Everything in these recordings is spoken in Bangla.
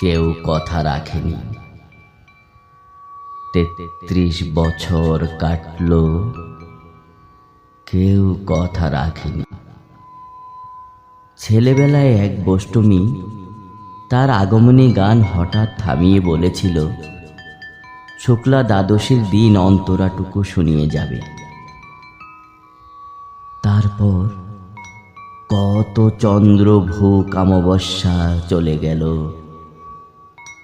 কেউ কথা রাখেনি। তেত্রিশ বছর কাটলো, কেউ কথা রাখেনি। ছেলেবেলায় এক বষ্টমী তার আগমনী গান হঠাৎ থামিয়ে বলেছিল, শুক্লা দ্বাদশীর দিন অন্তরাটুকু শুনিয়ে যাবে। তারপর কত চন্দ্র ভূক অমাবস্যা চলে গেল।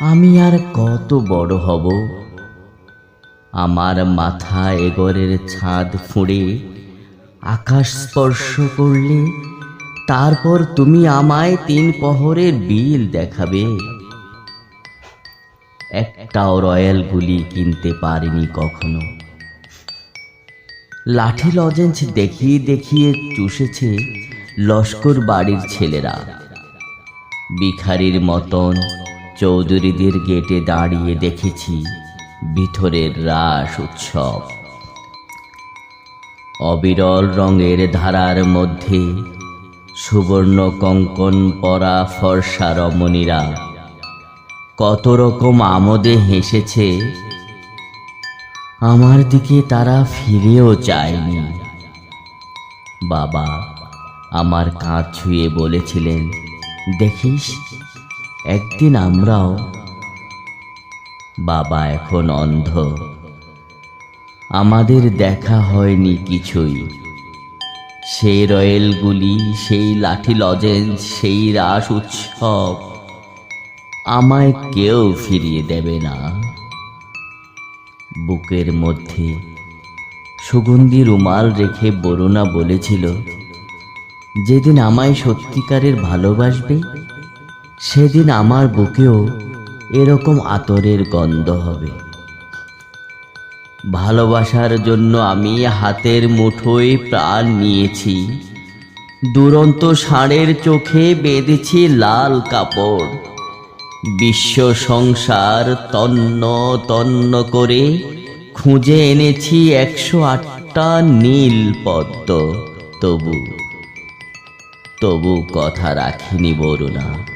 আমি আর কত বড় হব? আমার মাথা এগরের ছাদ ফুঁড়ে আকাশ স্পর্শ করলে, তারপর তুমি আমায় তিন প্রহরের বিল দেখাবে। একটাও রয়্যাল গুলি কিনতে পারিনি কখনো। লাঠি লজেন্স দেখিয়ে দেখিয়ে চুষেছে লস্কর বাড়ির ছেলেরা। ভিখারির মতন চৌধুরীদের গেটে দাঁড়িয়ে দেখেছি ভিতরের রাস উৎসব। অবিরল রঙের ধারার মধ্যে সুবর্ণ কঙ্কন পরা ফর্সা রমণীরা কত রকম আমোদে হেসেছে। আমার দিকে তারা ফিরেও চায়নি। বাবা আমার কাঁধ ছুঁয়ে বলেছিলেন, দেখিস একদিন আমরাও বাবা এখন অন্ধ। আমাদের দেখা হয়নি কিছুই। সেই রয়েলগুলি, সেই লাঠি লজেন্স, সেই রাস উৎসব আমায় কেউ ফিরিয়ে দেবে না। বুকের মধ্যে সুগন্ধি রুমাল রেখে বরুণা বলেছিল, যেদিন আমায় সত্যিকারের ভালোবাসবে সেদিন আমার বুকেও এরকম আতরের গন্ধ হবে। ভালোবাসার জন্য আমি হাতের মুঠোয় প্রাণ নিয়েছি। দুরন্ত ষাঁড়ের চোখে বেঁধেছি লাল কাপড়। বিশ্ব সংসার তন্ন তন্ন করে খুঁজে এনেছি একশো আটটা নীল পদ্ম। তবু তবু কথা রাখিনি বরুণা।